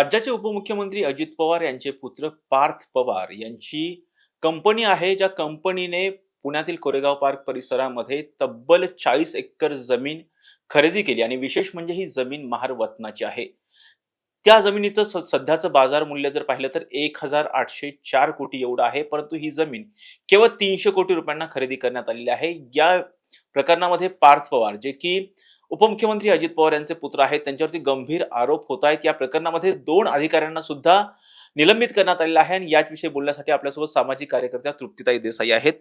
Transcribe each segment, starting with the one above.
राज्याचे उपमुख्यमंत्री अजित पवार यांचे पुत्र पार्थ पवार यांची कंपनी आहे ज्या कंपनीने पुण्यातील कोरेगाव पार्क परिसरामध्ये तब्बल चाळीस एकर जमीन खरेदी केली. आणि विशेष म्हणजे ही जमीन महार वतनाची आहे. त्या जमिनीचं सध्याचं बाजार मूल्य जर पाहिलं तर एक हजार आठशे चार कोटी एवढं आहे. परंतु ही जमीन केवळ तीनशे कोटी रुपयांना खरेदी करण्यात आलेली आहे. या प्रकरणामध्ये पार्थ पवार जे की उपमुख्यमंत्री अजित पवार यांचे पुत्र आहेत. त्यांच्यावरती गंभीर आरोप होत आहेत या प्रकरणामध्ये दोन अधिकाऱ्यांना सुद्धा निलंबित करण्यात आलेलं आहे. आणि याचविषयी बोलण्यासाठी आपल्यासोबत सामाजिक कार्यकर्त्या तृप्तीताई देसाई आहेत.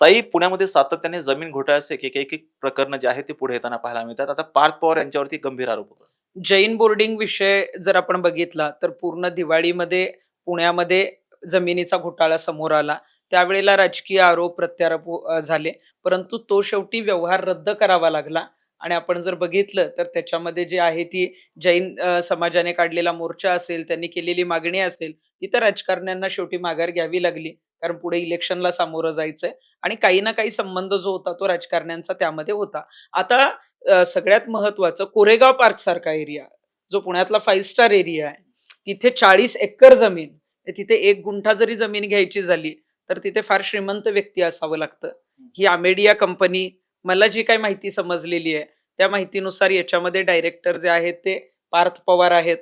ताई पुण्यामध्ये सातत्याने जमीन घोटाळ्याचे एक एक एक प्रकरण जे आहे ते पुढे येताना पाहायला मिळतात. आता पार्थ पवार यांच्यावरती गंभीर आरोप होतात जैन बोर्डिंग विषय जर आपण बघितला तर पूर्ण दिवाळीमध्ये पुण्यामध्ये जमिनीचा घोटाळा समोर आला. त्यावेळेला राजकीय आरोप प्रत्यारोप झाले. परंतु तो शेवटी व्यवहार रद्द करावा लागला. आणि आपण जर बघितलं तर त्याच्यामध्ये जे आहे ती जैन समाजाने काढलेला मोर्चा असेल त्यांनी केलेली मागणी असेल ती तर राजकारण्यांना शेवटी माघार घ्यावी लागली. कारण पुढे इलेक्शनला सामोरं जायचंय आणि काही ना काही संबंध जो होता तो राजकारण्यांचा त्यामध्ये होता. आता सगळ्यात महत्वाचं कोरेगाव पार्क सारखा एरिया जो पुण्यातला फाईव्ह स्टार एरिया आहे. तिथे चाळीस एकर जमीन तिथे एक गुंठा जरी जमीन घ्यायची झाली तर तिथे फार श्रीमंत व्यक्ती असावं लागतं. ही आमेडिया कंपनी मला जी काही माहिती समजलेली आहे त्या माहितीनुसार याच्यामध्ये डायरेक्टर जे आहेत ते पार्थ पवार आहेत.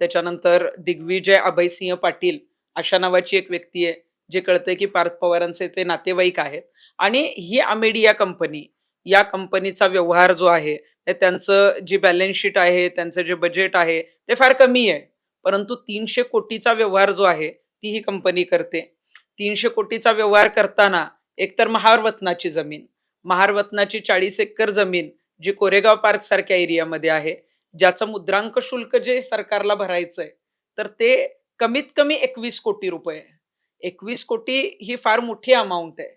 त्याच्यानंतर दिग्विजय अभयसिंह पाटील अशा नावाची एक व्यक्ती आहे जे कळतंय की पार्थ पवारांचे ते नातेवाईक आहेत. आणि ही अमेडिया कंपनी या कंपनीचा व्यवहार जो आहे त्यांचं जी बॅलन्स शीट आहे त्यांचं जे बजेट आहे ते फार कमी आहे. परंतु तीनशे कोटीचा व्यवहार जो आहे ती ही कंपनी करते. तीनशे कोटीचा व्यवहार करताना एकतर महारवतनाची जमीन महारवतनाची चाळीस एकर जमीन जी कोरेगाव पार्क सारख्या एरियामध्ये आहे ज्याचं मुद्रांक शुल्क जे सरकारला भरायचंय तर ते कमीत कमी एकवीस कोटी रुपये एकवीस कोटी ही फार मोठी अमाऊंट आहे.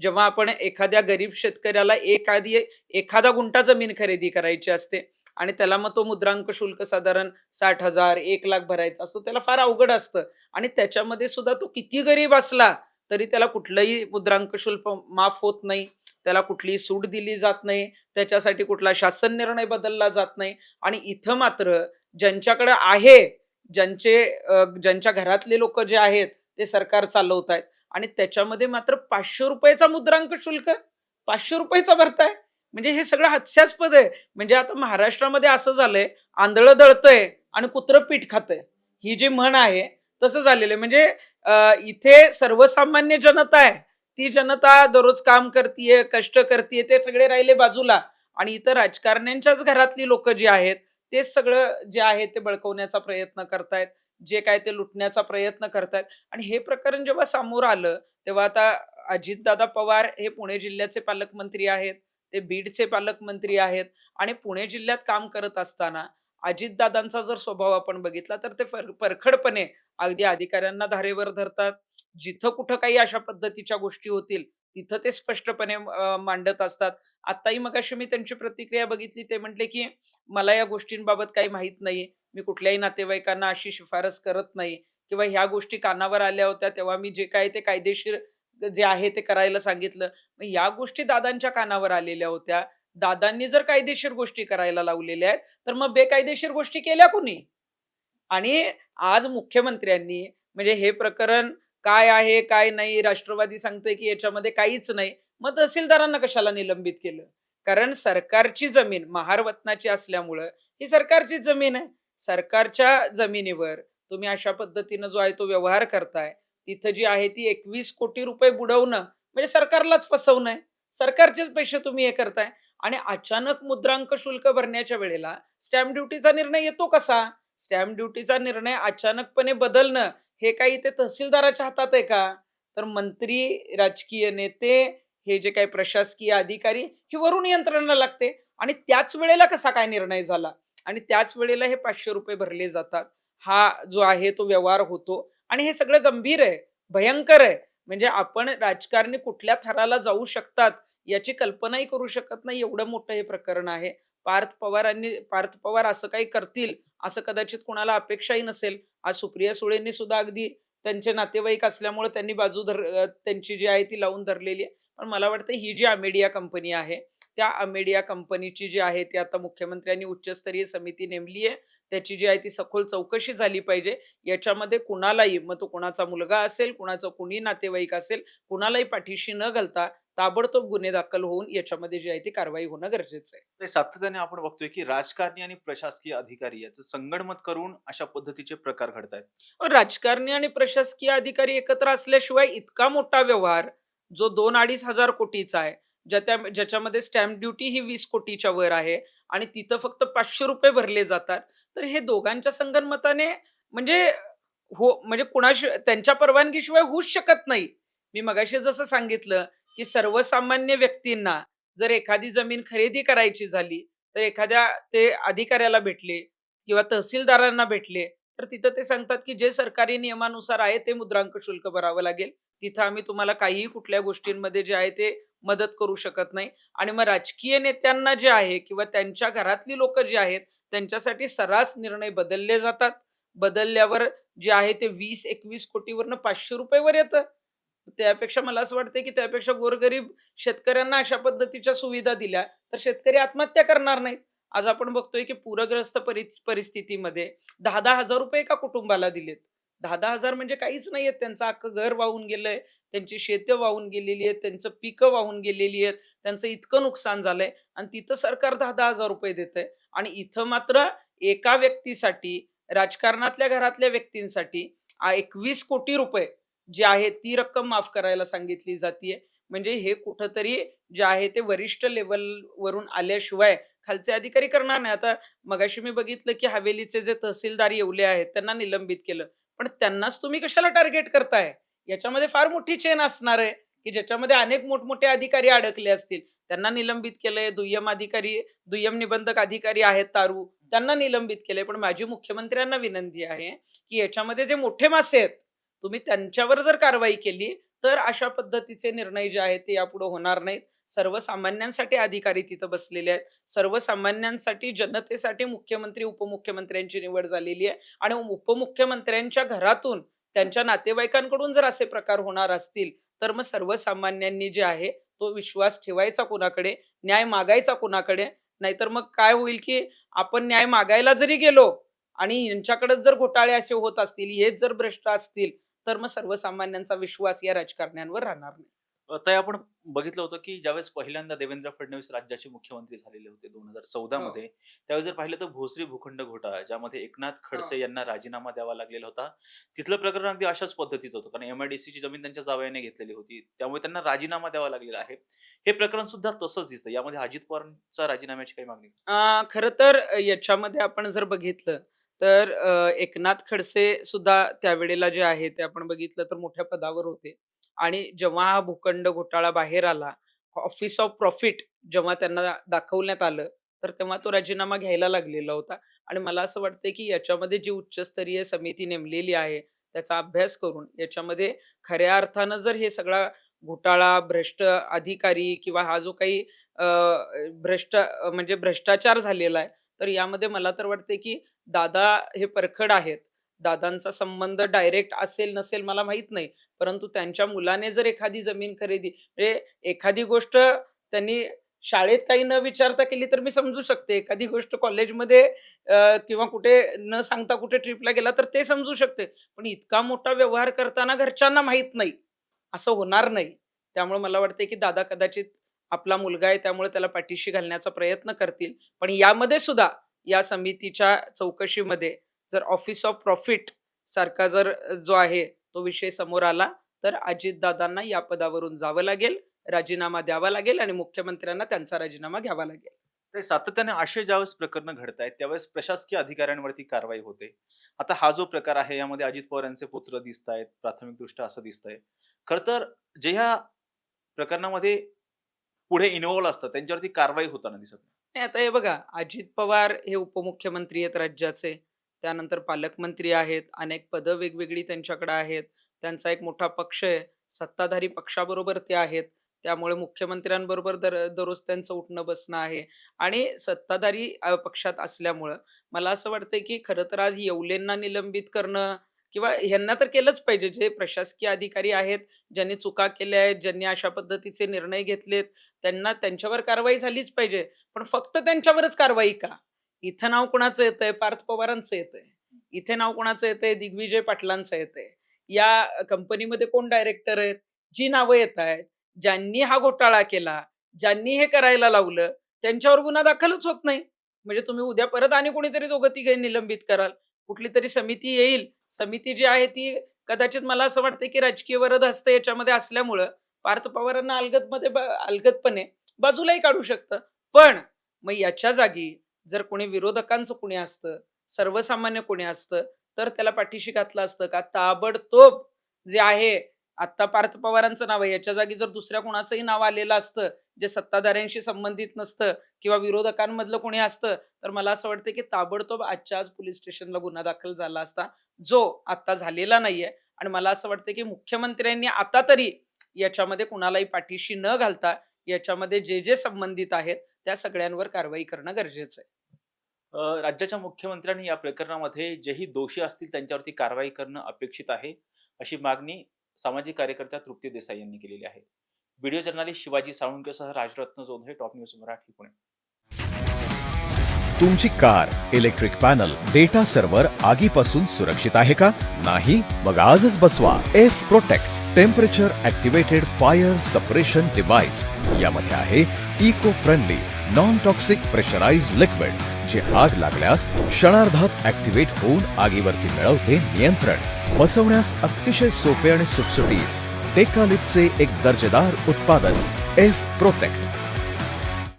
जेव्हा आपण एखाद्या गरीब शेतकऱ्याला एखादी एखादा गुंठा जमीन खरेदी करायची असते आणि त्याला मग तो मुद्रांक शुल्क साधारण साठ हजार एक लाख भरायचा असतो त्याला फार अवघड असतं. आणि त्याच्यामध्ये सुद्धा तो किती गरीब असला तरी त्याला कुठलंही मुद्रांक शुल्क माफ होत नाही. त्याला कुठलीही सूट दिली जात नाही त्याच्यासाठी कुठला शासन निर्णय बदलला जात नाही. आणि इथं मात्र ज्यांच्याकडे आहे ज्यांचे ज्यांच्या घरातले लोक जे आहेत ते सरकार चालवत आहेत आणि त्याच्यामध्ये मात्र पाचशे रुपयाचा मुद्रांक शुल्क पाचशे रुपयाचा भरताय. म्हणजे हे सगळं हास्यास्पद आहे. म्हणजे आता महाराष्ट्रामध्ये असं झालंय आंधळं दळतंय आणि कुत्रं पीठ खातंय. ही जी म्हण आहे तसं झालेलं आहे. म्हणजे इथे सर्वसामान्य जनता आहे. ती जनता दररोज काम करतीये कष्ट करतीये ते सगळे राहिले बाजूला. आणि इतर राजकारण्यांच्याच घरातली लोक जी आहेत तेच सगळं जे आहे ते बळकवण्याचा प्रयत्न करतायत जे काय ते लुटण्याचा प्रयत्न करतायत. आणि हे प्रकरण जेव्हा समोर आलं तेव्हा आता अजितदादा पवार हे पुणे जिल्ह्याचे पालकमंत्री आहेत ते बीडचे पालकमंत्री आहेत आणि पुणे जिल्ह्यात काम करत असताना अजितदादांचा जर स्वभाव आपण बघितला तर ते परखडपणे अगदी अधिकाऱ्यांना धारेवर धरतात. जिथं कुठं काही अशा पद्धतीच्या गोष्टी होतील तिथं ते स्पष्टपणे मांडत असतात. आताही मगाशी मी त्यांची प्रतिक्रिया बघितली ते म्हटले की मला या गोष्टींबाबत काही माहीत नाही मी कुठल्याही नातेवाईकांना अशी शिफारस करत नाही किंवा ह्या गोष्टी कानावर आल्या होत्या तेव्हा मी जे काय ते कायदेशीर जे आहे ते करायला सांगितलं. मग या गोष्टी दादांच्या कानावर आलेल्या होत्या. दादांनी जर कायदेशीर गोष्टी करायला लावलेल्या आहेत तर मग बेकायदेशीर गोष्टी केल्या कोणी? आणि आज मुख्यमंत्र्यांनी म्हणजे हे प्रकरण काय आहे काय नाही राष्ट्रवादी सांगते की याच्यामध्ये काहीच नाही. मग तहसीलदारांना कशाला निलंबित केलं? कारण सरकारची जमीन महारवतनाची असल्यामुळं ही सरकारची जमीन आहे. सरकारच्या जमिनीवर तुम्ही अशा पद्धतीनं जो आहे तो व्यवहार करताय तिथं जी आहे ती एकवीस कोटी रुपये बुडवणं म्हणजे सरकारलाच फसवणं आहे. सरकारचेच पैसे तुम्ही हे करताय. आणि अचानक मुद्रांक शुल्क भरण्याच्या वेळेला स्टॅम्प ड्युटीचा निर्णय येतो कसा? स्टॅम्प ड्युटीचा निर्णय अचानकपणे बदलणं हे काही ते तहसीलदाराच्या हातात आहे का? तर मंत्री राजकीय नेते हे जे काही प्रशासकीय अधिकारी हे वरून यंत्रणा लागते आणि त्याच वेळेला कसा काय निर्णय झाला? आणि त्याच वेळेला हे पाचशे रुपये भरले जातात. हा जो आहे तो व्यवहार होतो आणि हे सगळं गंभीर आहे भयंकर आहे. म्हणजे आपण राजकारणी कुठल्या थराला जाऊ शकतात याची कल्पनाही करू शकत नाही. एवढं मोठं हे प्रकरण आहे. पार्थ पवारांनी पार्थ पवार असं काही करतील असं कदाचित कोणाला अपेक्षाही नसेल. आज सुप्रिया सुळेंनी सुद्धा अगदी त्यांचे नातेवाईक असल्यामुळे त्यांनी बाजू धर त्यांची जी आहे ती लावून धरलेली आहे. पण मला वाटतं ही जी आमेडिया कंपनी आहे त्या अमेडिया कंपनीची जी आहे ती आता मुख्यमंत्र्यांनी उच्चस्तरीय समिती नेमली आहे. त्याची जी आहे ती सखोल चौकशी झाली पाहिजे. याच्यामध्ये कुणालाही मग तो कुणाचा मुलगा असेल कुणाचं कुणी नातेवाईक असेल कुणालाही पाठीशी न घालता ताबडतोब गुन्हे दाखल होऊन याच्यामध्ये जी आहे ती कारवाई होणं गरजेचं आहे. ते सातत्याने आपण बघतोय की राजकारणी आणि प्रशासकीय अधिकारी याचं संगणमत करून अशा पद्धतीचे प्रकार घडत आहेत. राजकारणी आणि प्रशासकीय अधिकारी एकत्र असल्याशिवाय इतका मोठा व्यवहार जो दोन अडीच हजार कोटीचा आहे ज्या त्या ज्याच्यामध्ये स्टॅम्प ड्युटी ही वीस कोटीच्या वर आहे आणि तिथं फक्त पाचशे रुपये भरले जातात. तर हे दोघांच्या संगनमताने म्हणजे हो म्हणजे कुणाशी त्यांच्या परवानगीशिवाय होऊच शकत नाही. मी मगाशी जसं सांगितलं की सर्वसामान्य व्यक्तींना जर एखादी जमीन खरेदी करायची झाली तर एखाद्या ते अधिकाऱ्याला भेटले किंवा तहसीलदारांना भेटले तर तिथं ते सांगतात की जे सरकारी नियमानुसार आहे ते मुद्रांक शुल्क भरावं लागेल. तिथं आम्ही तुम्हाला काहीही कुठल्या गोष्टींमध्ये जे आहे ते मदत करू शकत नाही. आणि मग राजकीय नेत्यांना जे आहे किंवा त्यांच्या घरातली लोक जी आहेत त्यांच्यासाठी सर्रास निर्णय बदलले जातात. बदलल्यावर जे आहे ते वीस एकवीस कोटीवरनं पाचशे रुपयेवर येतं. त्यापेक्षा मला असं वाटतं की त्यापेक्षा गोरगरीब शेतकऱ्यांना अशा पद्धतीच्या सुविधा दिल्या तर शेतकरी आत्महत्या करणार नाहीत. आज आपण बघतोय की पूरग्रस्त परिस- परिस्थितीमध्ये दहा दहा हजार रुपये एका कुटुंबाला दिलेत. दहा दहा हजार म्हणजे काहीच नाहीये त्यांचं अख्खं घर वाहून गेलंय त्यांची शेतं वाहून गेलेली आहेत त्यांचं पिकं वाहून गेलेली आहेत त्यांचं इतकं नुकसान झालंय आणि तिथं सरकार दहा दहा हजार रुपये देतंय आणि इथं मात्र एका व्यक्तीसाठी राजकारणातल्या घरातल्या व्यक्तींसाठी एकवीस कोटी रुपये जे आहे ती रक्कम माफ करायला सांगितली जाते म्हणजे हे कुठंतरी जे आहे ते वरिष्ठ लेवल वरून आल्याशिवाय खालचे अधिकारी करणार नाही. आता मगाशी मी बघितलं की हवेलीचे जे तहसीलदार येवले आहेत त्यांना निलंबित केलं. पण त्यांनाच तुम्ही कशाला टार्गेट करताय? याच्यामध्ये फार मोठी चेन असणार आहे की ज्याच्यामध्ये अनेक मोठमोठे अधिकारी अडकले असतील. त्यांना निलंबित केलंय दुय्यम अधिकारी दुय्यम निबंधक अधिकारी आहेत तारू. त्यांना निलंबित केलंय. पण माझी मुख्यमंत्र्यांना विनंती आहे की याच्यामध्ये जे मोठे मासे आहेत तुम्ही त्यांच्यावर जर कारवाई केली तर अशा पद्धतीचे निर्णय जे आहेत ते यापुढे होणार नाहीत. सर्वसामान्यांसाठी अधिकारी तिथं बसलेले आहेत. सर्वसामान्यांसाठी जनतेसाठी मुख्यमंत्री उपमुख्यमंत्र्यांची निवड झालेली आहे. आणि उपमुख्यमंत्र्यांच्या घरातून त्यांच्या नातेवाईकांकडून जर असे प्रकार होणार असतील तर मग सर्वसामान्यांनी जे आहे तो विश्वास ठेवायचा कोणाकडे? न्याय मागायचा कोणाकडे? नाहीतर मग काय होईल की आपण न्याय मागायला जरी गेलो आणि यांच्याकडे जर घोटाळे असे होत असतील हेच जर भ्रष्ट असतील तर मग सर्वसामान्यांचा विश्वास या राजकारण्यांवर राहणार नाही. ताई आपण बघितलं होतं की ज्यावेळेस पहिल्यांदा देवेंद्र फडणवीस राज्याचे मुख्यमंत्री झालेले होते दोन हजार चौदा हो. मध्ये त्यावेळेस जर पाहिलं तर भोसरी भूखंड घोटाळा ज्यामध्ये एकनाथ खडसे हो. यांना राजीनामा द्यावा लागलेला होता तिथलं प्रकरण अगदी अशाच पद्धतीचं होतं. कारण एमआयडीसी ची जमीन त्यांच्या जावयाने घेतलेली होती त्यामुळे त्यांना राजीनामा द्यावा लागलेला आहे. हे प्रकरण सुद्धा तसंच दिसतं यामध्ये अजित पवारांचा राजीनाम्याची काही मागणी? खरं तर याच्यामध्ये आपण जर बघितलं तर एकनाथ खडसे सुद्धा त्यावेळेला जे आहे ते आपण बघितलं तर मोठ्या पदावर होते. आणि जेव्हा हा भूखंड घोटाळा बाहेर आला ऑफिस ऑफ प्रॉफिट जेव्हा त्यांना दाखवण्यात आलं तर तेव्हा तो राजीनामा घ्यायला लागलेला होता. आणि मला असं वाटतंय की याच्यामध्ये जी उच्चस्तरीय समिती नेमलेली आहे त्याचा अभ्यास करून याच्यामध्ये खऱ्या अर्थानं जर हे सगळा घोटाळा भ्रष्ट अधिकारी किंवा हा जो काही भ्रष्ट म्हणजे भ्रष्टाचार झालेला आहे तर यामध्ये मला तर वाटते की दादा हे परखड आहेत. दादांचा संबंध डायरेक्ट असेल नसेल मला माहीत नाही. परंतु त्यांच्या मुलाने जर एखादी जमीन खरेदी म्हणजे एखादी गोष्ट त्यांनी शाळेत काही न विचारता केली तर मी समजू शकते. एखादी गोष्ट कॉलेजमध्ये किंवा कुठे न सांगता कुठे ट्रिपला गेला तर ते समजू शकते. पण इतका मोठा व्यवहार करताना घरच्यांना माहीत नाही. असं होणार नाही. त्यामुळे मला वाटते की दादा कदाचित आपला मुलगा आहे त्यामुळे त्याला पाठीशी घालण्याचा प्रयत्न करतील. पण यामध्ये सुद्धा या समितीच्या चौकशीमध्ये जर ऑफिस ऑफ प्रॉफिट सारखा जर जो आहे तो विषय समोर आला तर अजितदादांना या पदावरून जावं लागेल राजीनामा द्यावा लागेल आणि मुख्यमंत्र्यांना त्यांचा राजीनामा घ्यावा लागेल. ते सातत्याने असे ज्यावेळेस प्रकरण घडत आहेत त्यावेळेस प्रशासकीय अधिकाऱ्यांवरती कारवाई होते. आता हा जो प्रकार आहे यामध्ये अजित पवार यांचे पुत्र दिसत आहेत प्राथमिकदृष्ट्या असं दिसतंय. खर तर जे ह्या प्रकरणामध्ये पुढे इन्व्हॉल्व असतात. त्यांच्यावरती कारवाई होताना दिसत नाही. आता हे बघा अजित पवार हे उपमुख्यमंत्री आहेत राज्याचे. त्यानंतर पालकमंत्री आहेत अनेक पदं वेगवेगळी त्यांच्याकडे आहेत. त्यांचा एक मोठा पक्ष आहे. सत्ताधारी पक्षाबरोबर ते आहेत. त्यामुळे मुख्यमंत्र्यांबरोबर दर दररोज त्यांचं उठणं बसणं आहे. आणि सत्ताधारी पक्षात असल्यामुळं मला असं वाटतंय की खरं तर आज येवलेंना निलंबित करणं किंवा ह्यांना तर केलंच पाहिजे जे प्रशासकीय अधिकारी आहेत ज्यांनी चुका केल्या आहेत ज्यांनी अशा पद्धतीचे निर्णय घेतलेत त्यांना त्यांच्यावर कारवाई झालीच पाहिजे. पण फक्त त्यांच्यावरच कारवाई का? इथं नाव कुणाचं येतंय? पार्थ पवारांचं येतंय. इथे नाव कोणाचं येतंय? दिग्विजय पाटलांचं येतंय. या कंपनीमध्ये कोण डायरेक्टर आहेत? जी नावं येत आहेत ज्यांनी हा घोटाळा केला ज्यांनी हे करायला लावलं त्यांच्यावर गुन्हा दाखलच होत नाही. म्हणजे तुम्ही उद्या परत आणि कोणीतरी दोघं घेऊन निलंबित कराल. कुठली तरी समिती येईल. समिती जी आहे ती कदाचित मला असं वाटतं की राजकीय वरद हस्त याच्यामध्ये असल्यामुळं पार्थ पवारांना अलगदमध्ये ब- अलगदपणे बाजूलाही काढू शकतं. पण मग याच्या जागी जर कोणी विरोधकांचं कोणी असतं सर्वसामान्य कोणी असतं तर त्याला पाठीशी घातलं असतं का? ताबडतोब जे आहे आत्ता पार्थ पवारांचं नाव आहे. याच्या जागी जर दुसऱ्या कोणाचंही नाव आलेलं असतं जे सत्ताधाऱ्यांशी संबंधित नसतं किंवा विरोधकांमधलं कोणी असतं तर मला असं वाटतं की ताबडतोब आजच्या आज पोलीस स्टेशनला गुन्हा दाखल झाला असता जो आता झालेला नाहीये. आणि मला असं वाटतं की मुख्यमंत्र्यांनी आता तरी याच्यामध्ये कुणालाही पाठीशी न घालता याच्यामध्ये जे जे संबंधित आहेत त्या सगळ्यांवर कारवाई करणं गरजेचं आहे. राज्याच्या मुख्यमंत्र्यांनी या प्रकरणामध्ये जेही दोषी असतील त्यांच्यावरती कारवाई करणं अपेक्षित आहे अशी मागणी सामाजिक कार्यकर्त्या तृप्ती देसाई यांनी केलेली आहे. व्हिडिओ जर्नालिस्ट शिवाजी साळुंकेसह राजरत्न जोंधळे टॉप न्यूज मराठी पुणे. तुमची car electric panel data server आगीपासून सुरक्षित आहे का? नाही? मग आजच बसवा. F protect temperature activated fire suppression device यामध्ये आहे eco friendly non toxic pressurise liquid जे आग लागल्यास क्षणार्धात ऍक्टिव्हेट होऊन आगीवरती मिळवते नियंत्रण. बसवण्यास अतिशय सोपे आणि सुटसुटीत टेकालिपचे एक दर्जेदार उत्पादन एफ प्रोटेक्ट.